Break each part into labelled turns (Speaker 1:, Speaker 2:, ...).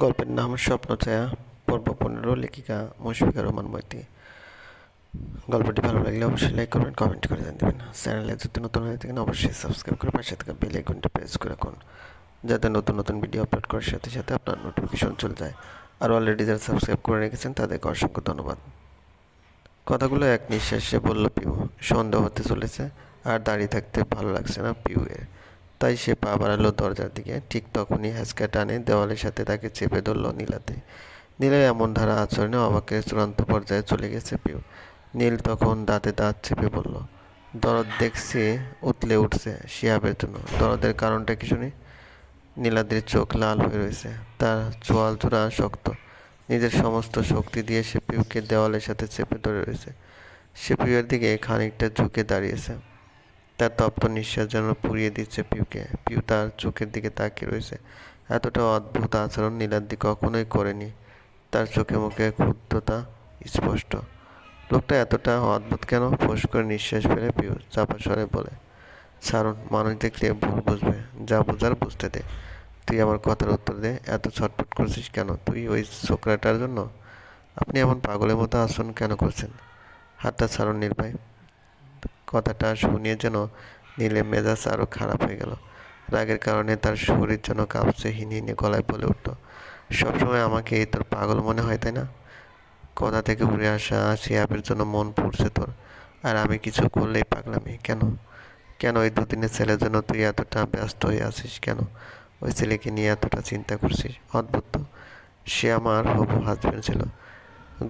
Speaker 1: গল্পের নাম স্বপ্ন ছায়া পর্ব পনেরো, লেখিকা মুশফিকা রহমান মৈতি গল্পটি ভালো লাগলে অবশ্যই লাইক করবেন কমেন্ট করে দেবেন চ্যানেলে যদি নতুন হয়ে থাকেন, অবশ্যই সাবস্ক্রাইব করে পাশে থাকা বেল আইকনটি প্রেস করে রাখুন। যাতে নতুন নতুন ভিডিও আপলোড করার সাথে সাথে আপনার নোটিফিকেশন চলে যায়। আর অলরেডি যারা সাবস্ক্রাইব করে রেখেছেন, তাদেরকে অসংখ্য ধন্যবাদ। কথাগুলো এক নিঃশ্বাসে বলল পিউ। সন্দেহ হতে চলেছে, আর দাঁড়িয়ে থাকতে ভালো লাগছে না পিউ এর তাই সে পা বাড়ালো দরজার দিকে। ঠিক তখনই হ্যাঁচকা টানে দেওয়ালের সাথে তাকে চেপে ধরল নীলাতে। নীলের এমন ধারা আচরণে অবাকের চূড়ান্ত পর্যায়ে চলে গেছে পিউ। নীল তখন দাঁতে দাঁত চেপে বলল, দরদ দেখছি, উতলে উঠছে, শিয়াবের জন্য। দরদের কারণটা কি শুনি নীলাদ্রির চোখ লাল হয়ে রয়েছে। তার চোয়াল চূড়া শক্ত। নিজের সমস্ত শক্তি দিয়ে সে পিউকে দেওয়ালের সাথে চেপে ধরে রয়েছে। সে পিউয়ের দিকে খানিকটা ঝুঁকে দাঁড়িয়েছে। তার তপ্ত নিঃশ্বাস যেন পুড়িয়ে দিচ্ছে পিউকে। পিউ তার চোখের দিকে তাকিয়ে রয়েছে। এতটা অদ্ভুত আচরণ নীলাদ্রি কখনোই করেনি। তার চোখে মুখে ক্ষুদ্রতা স্পষ্ট। লোকটা এতটা অদ্ভুত কেন? ফোঁস করে নিঃশ্বাস ফেলে পিউ চাপা স্বরে বলে সারণ মানুষ দেখলে ভুল বুঝবে। যা বোঝার বুঝতে দে। তুই আমার কথার উত্তর দে। এত ছটফট করছিস কেন? তুই ওই ছোকরাটার জন্য? আপনি এমন পাগলের মতো আচরণ কেন করছেন? হাতটা সারণ নির্ভয় কথাটা শুনিয়ে যেন নীলের মেজাজ আরও খারাপ হয়ে গেল। রাগের কারণে তার শরীর যেন কাঁপছে হিনে হিনে গলায় বলে উঠল সবসময় আমাকে তোর পাগল মনে হয়, তাই না? কথা থেকে উড়ে আসা শিয়াবের জন্য মন পড়ছে তোর, আর আমি কিছু করলেই পাগলামি, কেন? কেন ওই দুদিনের ছেলের জন্য তুই এতটা ব্যস্ত হয়ে আছিস, কেন? ওই ছেলেকে নিয়ে এতটা চিন্তা করছিস, অদ্ভুত সে আমার হবু হাজব্যান্ড ছিল।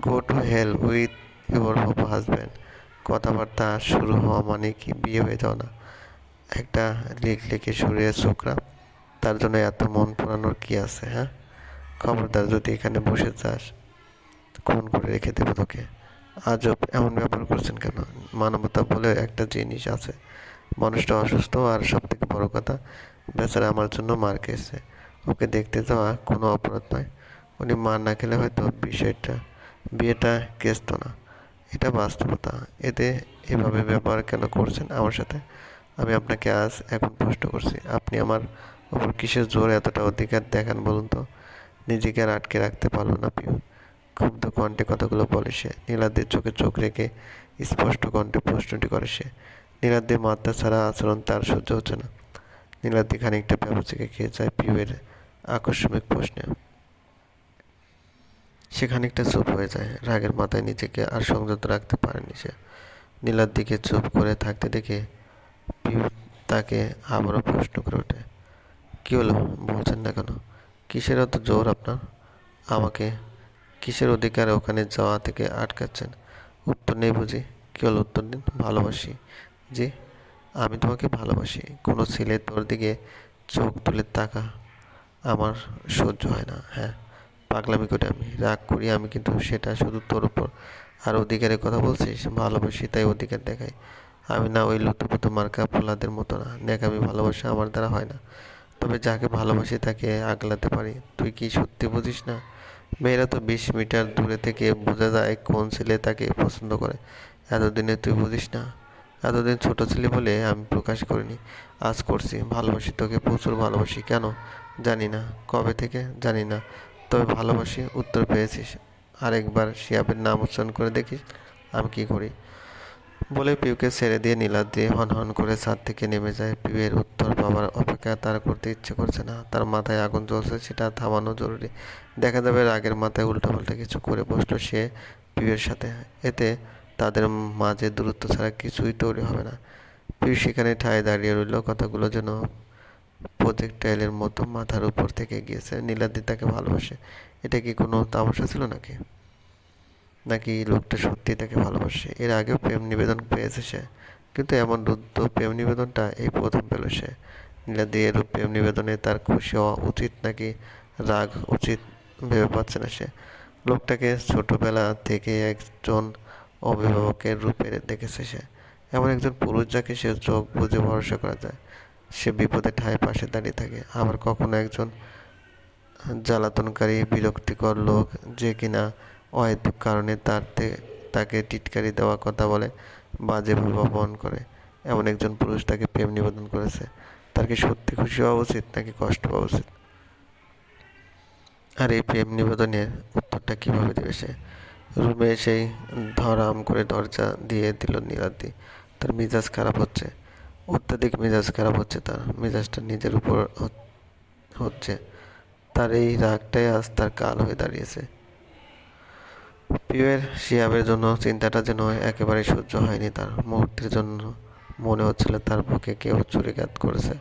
Speaker 1: Go to hell with your হবু হাজব্যান্ড কথাবার্তা শুরু হওয়া মানে কি? বিয়ে হয়ে যাও না। একটা লিখ লিখে শরীরের ছোকরা, তার জন্য এত মন পোড়ানোর কী আছে হ্যাঁ? খবরদার, যদি এখানে বসে যাস, খুন করে রেখে দেবো তোকে। আজব এমন ব্যাপার করছেন কেন? মানবতা বলে একটা জিনিস আছে। মানুষটা অসুস্থ আর সব থেকে বড় কথা, বেচারা আমার জন্য মার খেয়েছে। ওকে দেখতে যাওয়া কোনো অপরাধ নয়। উনি মার না খেলে হয়তো বিষয়টা, বিয়েটা কেসত না। এটা বাস্তবতা। এতে এভাবে ব্যবহার কেন করছেন আমার সাথে? আমি আপনাকে আজ এখন প্রশ্ন করছি, আপনি আমার ওপর কিসের জোর এতটা অধিকার দেখান বলুন তো? নিজেকে আর আটকে রাখতে পারল না পিউ। ক্ষুব্ধ কণ্ঠে কথাগুলো বলে সে। নীলাদ্রির চোখে চোখ রেখে স্পষ্ট কণ্ঠে প্রশ্নটি করে সে। নীলাদ্রির মাত্রা ছাড়া আচরণ তার সহ্য হচ্ছে না। নীলাদ্রি খানিকটা ব্যবসাকে খেয়ে যায় পিউয়ের আকস্মিক প্রশ্নে। সে খানিকটা চুপ হয়ে যায়। রাগের মাথায় নিজেকে আর সংযত রাখতে পারেনি সে। নীলার দিকে চুপ করে থাকতে দেখে পিউ তাকে আবারও প্রশ্ন করে ওঠে, কী হলো? বলছেন না কেন? কিসের অত জোর আপনার? আমাকে কিসের অধিকার ওখানে যাওয়া থেকে আটকাচ্ছেন? উত্তর নেই বুঝি। কী হলো উত্তর দিন? ভালোবাসি। জি, আমি তোমাকে ভালোবাসি। কোনো ছেলে তোর দিকে চোখ তুলে তাকা। আমার সহ্য হয় না। হ্যাঁ পাগলামি করে আমি, রাগ করি, আমি কিন্তু সেটা শুধু তোর উপর। আর অধিকারের কথা বলছিস, ভালোবাসি, তাই অধিকার দেখাই। আমি না ওই লুতুপুতু মার্কা প্রহ্লাদের মতো না। নেকামি ভালোবাসা আমার দ্বারা হয় না। তবে যাকে ভালোবাসি তাকে আগলাতে পারি। তুই কি সত্যি বুঝিস না? মেয়েরা তো বিশ মিটার দূরে থেকে বোঝা যায় কোন ছেলে তাকে পছন্দ করে। এতদিনে তুই বুঝিস না। এতদিন ছোট ছেলে বলে আমি প্রকাশ করিনি। আজ করছি, ভালোবাসি তোকে, প্রচুর ভালোবাসি। কেন? জানি না। কবে থেকে? জানি না। তবে ভালোবাসি, উত্তর পেয়েছিস। আরেকবার শিয়াবের নাম উচ্চারণ করে দেখিস, আমি কি করি? বলে পিউকে ছেড়ে দিয়ে নীলাদ্রি হন হন করে ছাদ থেকে নেমে যায়। পিউয়ের উত্তর পাওয়ার অপেক্ষা তার করতে ইচ্ছে করছে না। তার মাথায় আগুন জ্বলছে, সেটা থামানো জরুরি। দেখা যাবে রাগের মাথায় উল্টোপাল্টা কিছু করে বসল সে পিউয়ের সাথে। এতে তাদের মাঝে দূরত্ব ছাড়া কিছুই তৈরি হবে না। পিউ সেখানে ঠায় দাঁড়িয়ে রইল, কথাগুলো যেন প্রজেক্টাইলের মতো মাথার উপর থেকে গিয়েছে। নীলাদ্রি তাকে ভালোবাসে। এটা কি কোনো তামাশা ছিল নাকি? নাকি লোকটা সত্যি তাকে ভালোবাসে? এর আগেও প্রেম নিবেদন পেয়েছে সে। কিন্তু এমন রুদ্ধ প্রেম নিবেদনটা এই প্রথম পেল সে। নীলাদ্রি এরূপ প্রেম নিবেদনে, তার খুশি হওয়া উচিত নাকি রাগ উচিত ভেবে পাচ্ছে না সে। লোকটাকে ছোটবেলা থেকে একজন অভিভাবকের রূপে দেখেছে সে। এমন একজন পুরুষ যাকে সে চোখ বুঝে ভরসা করা যায়। সে বিপদে ঠায় পাশে দাঁড়িয়ে থাকে। আবার কখনো একজন জ্বালাতনকারী, বিরক্তিকর লোক যে কিনা অহেতুক কারণে তার তাকে টিটকারি দেওয়া কথা বলে বাজেভাবে অপমান করে। এমন একজন পুরুষ তাকে প্রেম নিবেদন করেছে। তার কি সত্যি খুশি হওয়া উচিত, নাকি কষ্ট পাওয়া উচিত? আর এই প্রেম নিবেদনের উত্তরটা কীভাবে দেবে সে? রুমে এসেই ধরাম করে দরজা দিয়ে দিল নীলাদ্রি। তার মেজাজ খারাপ হচ্ছে। অত্যাধিক মেজাজ খারাপ হচ্ছে তার। মেজাজটা নিজের উপর হচ্ছে। তার এই রাগটাই আজ তার কাল হয়ে দাঁড়িয়েছে। পিউয়ের শিয়াবের জন্য চিন্তাটা যেন একেবারেই সহ্য হয়নি তার। মুহূর্তের জন্য মনে হচ্ছিল তার বুকে কেউ চুরিঘাত করেছে।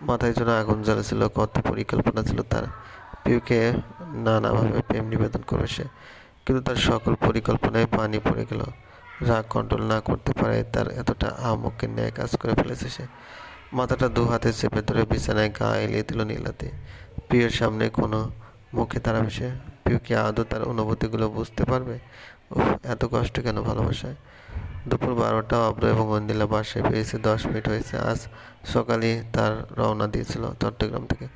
Speaker 1: মাথায় যেন আগুন জ্বলেছিল, কত পরিকল্পনা ছিল তার। পিউকে নানাভাবে প্রেম নিবেদন করেছে। কিন্তু তার সকল পরিকল্পনায় পানি পড়ে গেল। রাগ কন্ট্রোল না করতে পারে তার এতটা আহমকের ন্যায় কাজ করে ফেলেছে সে। মাথাটা দু হাতে চেপে ধরে বিছানায় গা এলিয়ে দিল নীলাতে। পিউয়ের সামনে কোনো মুখে দাঁড়াবে সে? পিউ কি আদৌ তার অনুভূতিগুলো বুঝতে পারবে? উফ, এত কষ্ট কেন ভালোবাসায় দুপুর বারোটা, অব্র এবং অন্দিলা বাসায় পেয়েছে দশ মিনিট হয়েছে। আজ সকালে তার রওনা দিয়েছিল চট্টগ্রাম থেকে।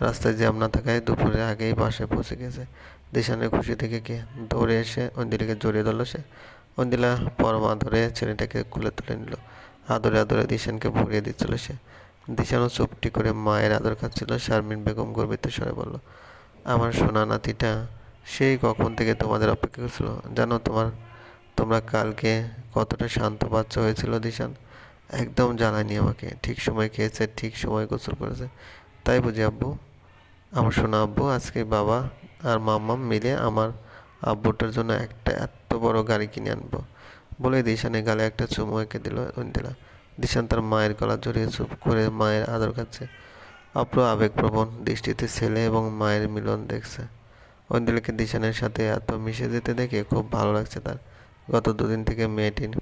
Speaker 1: রাস্তায় জ্যাম না থাকায় দুপুরে আগেই বাসায় পৌঁছে গেছে। দিশানের খুশি থেকে কে দৌড়ে এসে অন্দিলাকে জড়িয়ে ধরলো সে? অন্দিলা পরমা ধরে ছেলেটাকে খুলে তুলে নিল। আদরে আদরে দিশানকে ভরিয়ে দিচ্ছিল সে। দিশানও চুপটি করে মায়ের আদর খাচ্ছিল। শারমিন বেগম গর্বিত স্বরে বলল, আমার সোনা নাতিটা, সেই কখন থেকে তোমাদের অপেক্ষা করছিল? জানো তোমার, তোমরা কালকে কতটা শান্ত বাচ্চা হয়েছিল দিশান? একদম জ্বালায়নি আমাকে। ঠিক সময় খেয়েছে, ঠিক সময় গোসল করেছে। তাই বুঝি আব্বু, আমার সোনা আব্বু, আজকে বাবা আর মাম্মাম মিলে আমার আব্বুটার জন্য একটা বড় গাড়ি কিনে আনব। বলে দিশানে গালে একটা চুমু এঁকে দিল অন্দিলা দিশান তার মায়ের গলা জড়িয়ে চুপ করে মায়ের আদর খাচ্ছে। অপ্র আবেগপ্রবণ দৃষ্টিতে ছেলে এবং মায়ের মিলন দেখছে। অঞ্জলিকে দিশানের সাথে এত মিশে যেতে দেখে খুব ভালো লাগছে তার। গত দুদিন থেকে মেয়েটির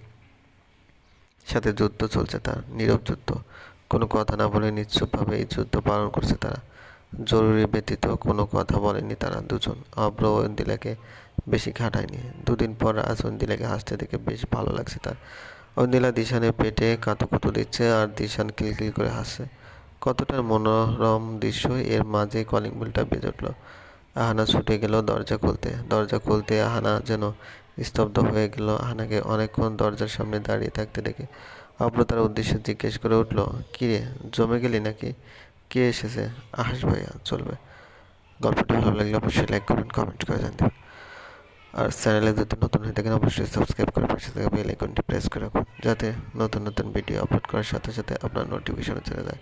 Speaker 1: সাথে যুদ্ধ চলছে তার, নীরব যুদ্ধ। কোনো কথা না বলে নিশ্চুপভাবে এই যুদ্ধ পালন করছে তারা। জরুরি ব্যতীত কোনো কথা বলেনি তারা দুজন। অব্র ও অন্দিলাকে বেশি খাটায়নি। দুদিন পর আজ অন্দিলাকে হাসতে দেখে বেশ ভালো লাগছে তার। অন্দিলা দিশানের পেটে কাতুকুতু দিচ্ছে আর দিশান কিলকিল করে হাসছে। কতটা মনোরম দৃশ্য, এর মাঝে কলিং বেলটা বেজে উঠল। আহানা ছুটে গেল দরজা খুলতে। দরজা খুলতে আহানা যেন স্তব্ধ হয়ে গেল। আহানাকে অনেকক্ষণ দরজার সামনে দাঁড়িয়ে থাকতে দেখে অব্র তার উদ্দেশ্যে জিজ্ঞেস করে উঠল, কিরে, জমে গেলি নাকি? কে এসেছে? আহাস ভাইয়া, চলবে। গল্পটি ভালো লাগলে অবশ্যই লাইক করবেন কমেন্ট করে জানতে আর চ্যানেলে যদি নতুন হয়ে থাকেন, অবশ্যই সাবস্ক্রাইব করে পাশে থেকে বেল আইকনটি প্রেস করে রাখুন, যাতে নতুন নতুন ভিডিও আপলোড করার সাথে সাথে আপনার নোটিফিকেশন চলে যায়।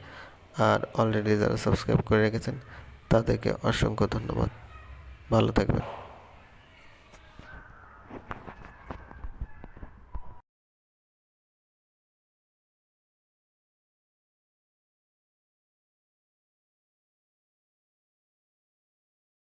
Speaker 1: আর অলরেডি যারা সাবস্ক্রাইব করে রেখেছেন, তাদেরকে অসংখ্য ধন্যবাদ। ভালো থাকবেন।